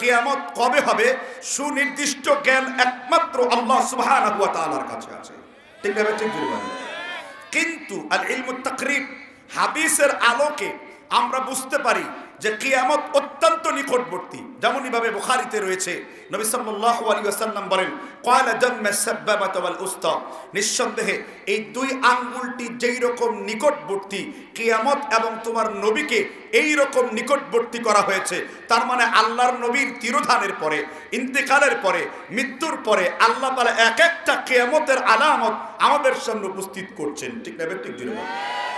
কিয়ামত কবে হবে সুনির্দিষ্ট জ্ঞান একমাত্র আল্লাহ সুহান কাছে আছে ঠিক আছে ঠিক। কিন্তু আর এই তাকরিব হাদিসের আলোকে আমরা বুঝতে পারি যে কিয়ামত অত্যন্ত নিকটবর্তী। যেমনই ভাবে বুখারীতে রয়েছে, নবী সাল্লাল্লাহু আলাইহি ওয়াসাল্লাম বলেন ওয়াল উস্তা। নিঃসন্দেহে এই দুই আঙ্গুলটি যেই রকম নিকটবর্তী, কিয়ামত এবং তোমার নবীকে এই রকম নিকটবর্তী করা হয়েছে, তার মানে আল্লাহর নবীর তিরোধানের পরে, ইন্তেকালের পরে, মৃত্যুর পরে আল্লাহ তাআলা এক একটা কিয়ামতের আলামত আমাদের সামনে উপস্থিত করছেন। ঠিক না ঠিক জুড়ে।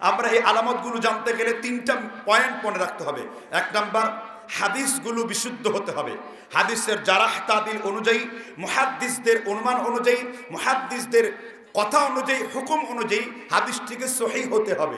আমরা এই আলামতগুলো জানতে গেলে তিনটা পয়েন্ট মনে রাখতে হবে। এক নাম্বার, হাদিসগুলো বিশুদ্ধ হতে হবে। হাদিসের জারাহ তাদিল অনুযায়ী, মহাদ্দিসদের অনুমান অনুযায়ী, মহাদ্দিসদের কথা অনুযায়ী, হুকুম অনুযায়ী হাদিসটিকে সহি হতে হবে।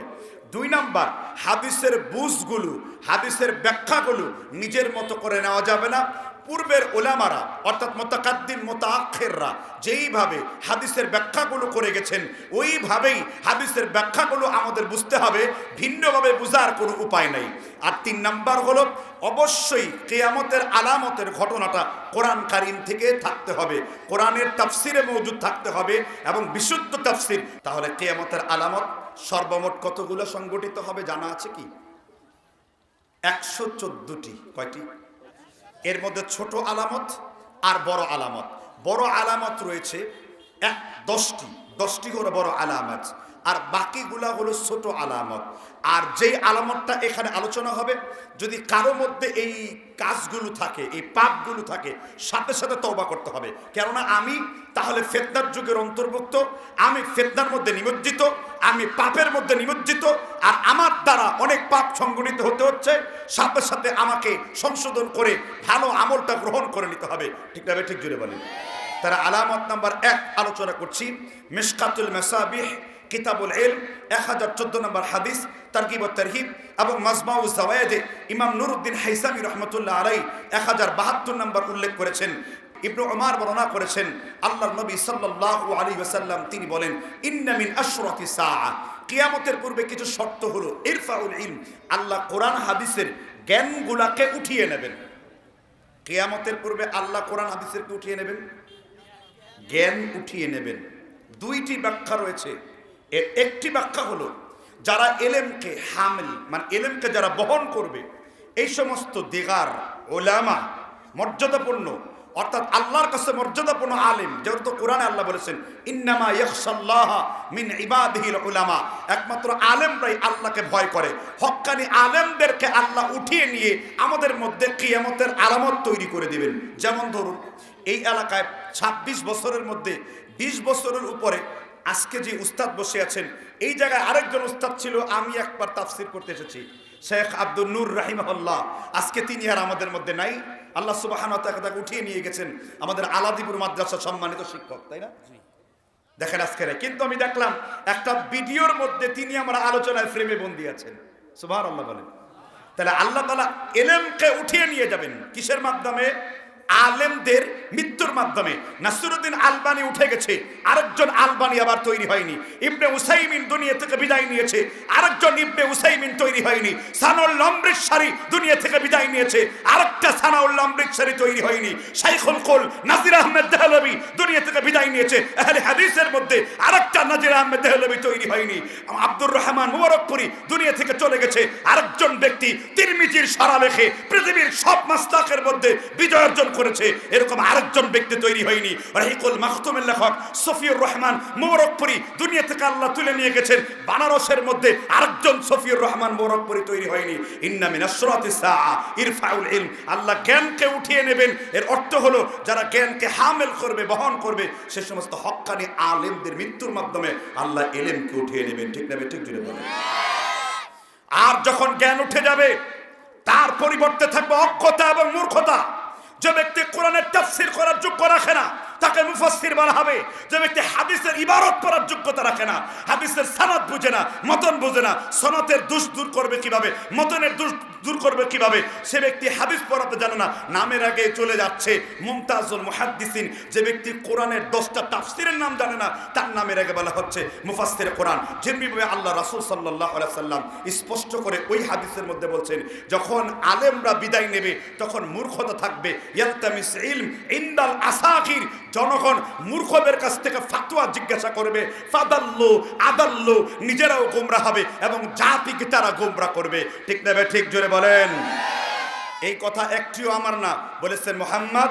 দুই নাম্বার, হাদিসের বুঝগুলো, হাদিসের ব্যাখ্যাগুলো নিজের মতো করে নেওয়া যাবে না। পূর্বের ওলামারা, অর্থাৎ মোতাকাদ্দিম মোতাক্ষেররা যেইভাবে হাদিসের ব্যাখ্যাগুলো করে গেছেন, ওইভাবেই হাদিসের ব্যাখ্যাগুলো আমাদের বুঝতে হবে, ভিন্নভাবে বোঝার কোনো উপায় নেই। আর তিন নাম্বার হলো, অবশ্যই কেয়ামতের আলামতের ঘটনাটা কোরআন কারিম থেকে থাকতে হবে, কোরআনের তাফসিরে মজুদ থাকতে হবে এবং বিশুদ্ধ তাফসির, তাহলে কেয়ামতের আলামত সর্বমোট কতগুলো সংগঠিত হবে জানা আছে কি? একশো চোদ্দটি। কয়টি? এর মধ্যে ছোট আলামত আর বড় আলামত। বড় আলামত রয়েছে এক দশটি। দশটি হলো বড় আলামত আর বাকিগুলা হলো ছোট আলামত। আর যেই আলামতটা এখানে আলোচনা হবে, যদি কারও মধ্যে এই কাজগুলো থাকে, এই পাপগুলো থাকে, সাথে সাথে তওবা করতে হবে। কেননা আমি তাহলে ফেতনার যুগের অন্তর্ভুক্ত, আমি ফেতনার মধ্যে নিমজ্জিত আমি পাপের মধ্যে নিমজ্জিত, আর আমার দ্বারা অনেক পাপ সংগঠিত হতে হচ্ছে। সাথে সাথে আমাকে সংশোধন করে ভালো আমলটা গ্রহণ করে নিতে হবে। ঠিক না ঠিক জুড়ে বলেন। তারা আলামত নাম্বার এক আলোচনা করছি। মিসকাতুল মেসাবিহ, কিতাবুল এল এক হাজার চোদ্দ নম্বর হাদিস, তারকিব তারহিব, এবং মাজমাউ জাওয়ায়েদে ইমাম নুরুদ্দিন হাইসামি রহমতুল্লাহ আলাই এক হাজার বাহাত্তর নম্বর উল্লেখ করেছেন। ইবনু ওমর বর্ণনা করেছেন, আল্লাহর নবী সাল্লাল্লাহু আলাইহি ওয়াসাল্লাম তিনি বলেন, ইন্না মিন আশরাতি সাআ। কিয়ামতের পূর্বে কিছু শর্ত হলো, ইরফাউল ইলম। আল্লাহ কোরআন, হাদিসের জ্ঞানগুলাকে উঠিয়ে নেবেন। কিয়ামতের পূর্বে আল্লাহ কোরআন, হাদিসেরকে উঠিয়ে নেবেন? জ্ঞান উঠিয়ে নেবেন। দুইটি ব্যাখ্যা রয়েছে। এর একটি ব্যাখ্যা হলো, যারা এলেমকে হামিল মানে এলেমকে যারা বহন করবে, এই সমস্ত দিগার, ওলামা, মর্যাদাপূর্ণ অর্থাৎ আল্লাহর কাছে মর্যাদাপূর্ণ আলেম, যেহেতু কোরআনে আল্লাহ বলেছেন, ইন্নামা ইয়াখশাল্লাহ মিন ইবাদিহিল উলামা একমাত্র আলেমরাই আল্লাহকে ভয় করে। হক্কানি আলেমদেরকে আল্লাহ উঠিয়ে নিয়ে আমাদের মধ্যে কিয়ামতের আলামত তৈরি করে দিবেন। যেমন ধরুন, এই এলাকায় ২৬ বছরের মধ্যে ২০ বছরের উপরে আজকে যে উস্তাদ বসে আছেন, এই জায়গায় আরেকজন উস্তাদ ছিল, আমি একবার তাফসির করতে এসেছি। শেখ আব্দুল নূর রাহিমাহুল্লাহ। আজকে তিনি আর আমাদের মধ্যে নাই। আল্লাহ সুবাহান তাকে উঠিয়ে নিয়ে গেছেন আমাদের আলাদিপুর মাদ্রাসা সম্মানিত শিক্ষক তাই না? দেখেন আজকে রে। কিন্তু আমি দেখলাম একটা ভিডিওর মধ্যে তিনি আমার আলোচনায় ফ্রেমে বন্দি আছেন। সুবাহ আল্লাহ বলেন। তাহলে আল্লাহ তালা এলেমকে উঠিয়ে নিয়ে যাবেন। কিসের মাধ্যমে? আলেমদের মৃত্যুর মাধ্যমে নাসিরুদ্দিন আলবানি উঠে গেছে, আরেকজন আলবানি আবার তৈরি হয়নি। ইবনে উসাইমিন দুনিয়া থেকে বিদায় নিয়েছে, আরেকজন ইবনে উসাইমিন তৈরি হয়নি। সানাউল অমৃতসারি দুনিয়া থেকে বিদায় নিয়েছে, আরেকটা সানাউল অমৃতসারি তৈরি হয়নি। শাইখুল কুল নাজির আহমেদ দেহলবি দুনিয়া থেকে বিদায় নিয়েছে, আহলে হাদিসের মধ্যে আরেকটা নাজির আহমেদ দেহলবি তৈরি হয়নি। আব্দুর রহমান মুবারকপুরি দুনিয়া থেকে চলে গেছে, আরেকজন ব্যক্তি তিরমিজির সারা লেখে, পৃথিবীর সব মাস্তাকের মধ্যে বিজয় অর্জন করেছে, এরকম আরেকজন ব্যক্তি তৈরি হয়নি। রাহিকুল মাহতুমের লেখক সফিউর রহমান মুবারকপুরি দুনিয়া থেকে আল্লাহ তুলে নিয়ে গেছেন। বানারসের মধ্যে আরেকজন সফিউর রহমান মুবারকপুরি তৈরি হয়নি। ইন্না মিন ইরফাউল ইলম। আল্লাহ জ্ঞানকে উঠিয়ে নেবেন। এর অর্থ হলো, যারা জ্ঞানকে হামেল করবে, বহন করবে, সে সমস্ত হক্কানি আলেমদের মৃত্যুর মাধ্যমে আল্লাহ এলেমকে উঠিয়ে নেবেন। ঠিক নেবে ঠিক জুড়ে বলেন। আর যখন জ্ঞান উঠে যাবে, তার পরিবর্তে থাকবে অক্ষতা এবং মূর্খতা। যে ব্যক্তি কোরআনের তাফসির করার যোগ্য রাখে না, তাকে মুফাসসির বলা হবে। যে ব্যক্তি হাদিসের ইবারত করার যোগ্যতা রাখে না, হাদিসের সনাত বুঝে না, মতন বুঝে না, সনতের দোষ দূর করবে কীভাবে? মতনের দুষ দূর করবে কীভাবে? সে ব্যক্তি হাদিস পড়াতে জানে না। নামের আগে চলে যাচ্ছে মুমতাজুল মুহাদ্দিসিন। যে ব্যক্তি কোরআনের দশটা তাফসিরের নাম জানে না, তার নামের আগে বলা হচ্ছে মুফাসসির কোরআন। যেমনিভাবে আল্লাহ রাসূল আলাইহি সাল্লাম স্পষ্ট করে ওই হাদিসের মধ্যে বলছেন, যখন আলেমরা বিদায় নেবে, তখন মূর্খতা থাকবে। ইয়ালতামিস ইলম ইনদাল আসাকির জনগণ মূর্খদের কাছ থেকে ফাতোয়া জিজ্ঞাসা করবে, ফাদাল্লু, আদাল্লু, নিজেরাও গোমরা হবে এবং জাতিকে তারা গোমরা করবে। ঠিক নেবে ঠিক বলেন এই কথা একটিও আমার না। বলেছেন মোহাম্মদ